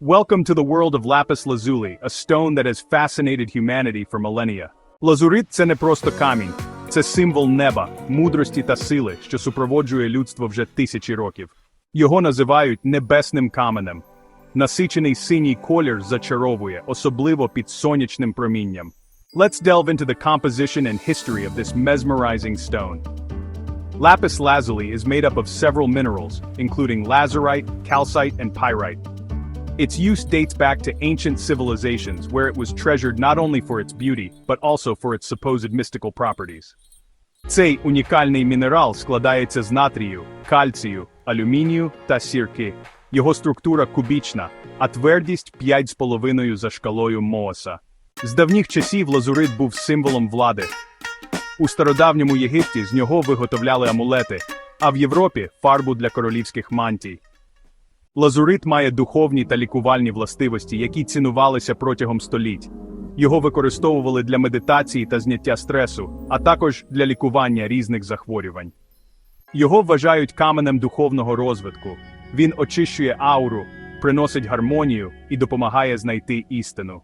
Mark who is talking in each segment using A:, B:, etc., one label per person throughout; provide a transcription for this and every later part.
A: Welcome to the world of lapis lazuli, a stone that has fascinated humanity for millennia. Лазурит це не просто камінь, це символ неба, мудрості та сили, що супроводжує людство вже тисячі років. Його називають небесним каменем. Насичений синій колір зачаровує, особливо під сонячним промінням. Let's delve into the composition and history of this mesmerizing stone. Lapis lazuli is made up of several minerals, including lazurite, calcite, and pyrite. Its use dates back to ancient civilizations where it was treasured not only for its beauty, but also for its supposed mystical properties. Цей унікальний мінерал складається з натрію, кальцію, алюмінію та сірки. Його структура кубічна, а твердість 5,5 за шкалою Мооса. З давніх часів лазурит був символом влади. У стародавньому Єгипті з нього виготовляли амулети, а в Європі фарбу для королівських мантій. Лазурит має духовні та лікувальні властивості, які цінувалися протягом століть. Його використовували для медитації та зняття стресу, а також для лікування різних захворювань. Його вважають каменем духовного розвитку. Він очищує ауру, приносить гармонію і допомагає знайти істину.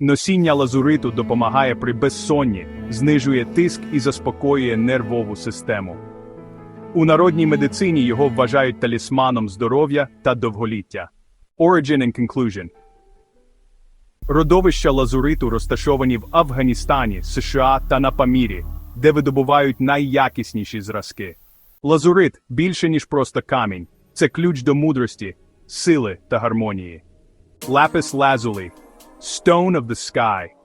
A: Носіння лазуриту допомагає при безсонні, знижує тиск і заспокоює нервову систему. У народній медицині його вважають талісманом здоров'я та довголіття. Origin and Conclusion Родовища лазуриту розташовані в Афганістані, США та на Памірі, де видобувають найякісніші зразки. Лазурит більше, ніж просто камінь, це ключ до мудрості, сили та гармонії. Lapis lazuli – Stone of the Sky